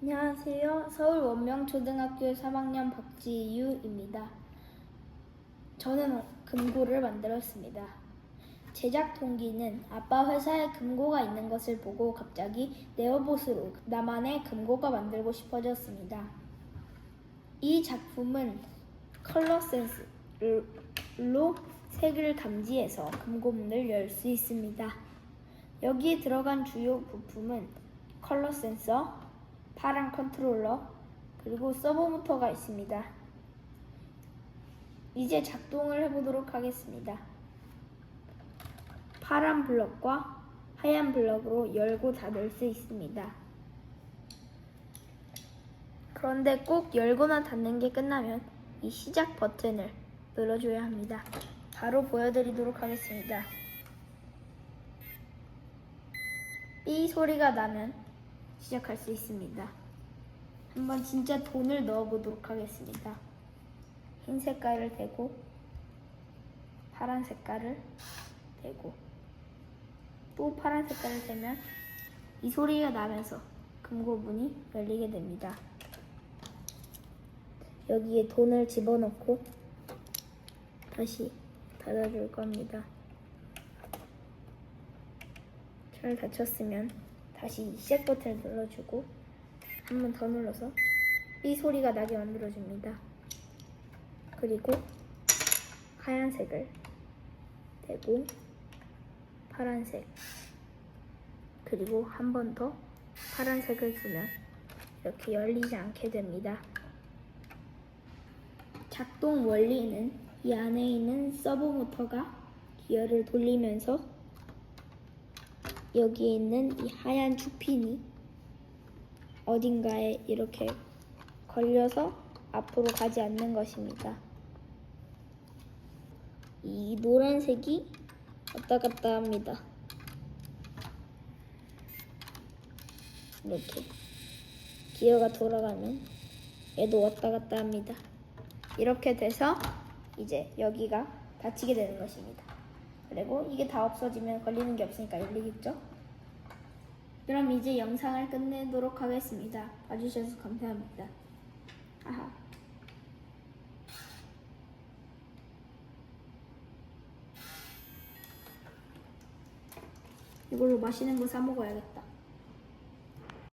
안녕하세요. 서울 원명초등학교 3학년 박지유입니다. 저는 금고를 만들었습니다. 제작 동기는 아빠 회사에 금고가 있는 것을 보고 갑자기 네오봇으로 나만의 금고가 만들고 싶어졌습니다. 이 작품은 컬러 센스로 색을 감지해서 금고문을 열 수 있습니다. 여기에 들어간 주요 부품은 컬러 센서, 파란 컨트롤러, 그리고 서버 모터가 있습니다. 이제 작동을 해보도록 하겠습니다. 파란 블럭과 하얀 블럭으로 열고 닫을 수 있습니다. 그런데 꼭 열거나 닫는 게 끝나면 이 시작 버튼을 눌러줘야 합니다. 바로 보여드리도록 하겠습니다. 삐 소리가 나면 시작할 수 있습니다. 한번 진짜 돈을 넣어보도록 하겠습니다. 흰 색깔을 대고 파란 색깔을 대고 또 파란 색깔을 대면 이 소리가 나면서 금고문이 열리게 됩니다. 여기에 돈을 집어넣고 다시 닫아줄 겁니다. 잘 닫혔으면 다시 시작 버튼을 눌러주고 한 번 더 눌러서 삐 소리가 나게 만들어줍니다. 그리고 하얀색을 대고 파란색 그리고 한 번 더 파란색을 두면 이렇게 열리지 않게 됩니다. 작동 원리는 이 안에 있는 서브 모터가 기어를 돌리면서 여기에 있는 이 하얀 축핀이 어딘가에 이렇게 걸려서 앞으로 가지 않는 것입니다. 이 노란색이 왔다 갔다 합니다. 이렇게 기어가 돌아가면 얘도 왔다 갔다 합니다. 이렇게 돼서 이제 여기가 닫히게 되는 것입니다. 그리고 이게 다 없어지면 걸리는 게 없으니까 열리겠죠? 그럼 이제 영상을 끝내도록 하겠습니다. 봐주셔서 감사합니다. 아하. 이걸로 맛있는 거 사 먹어야겠다.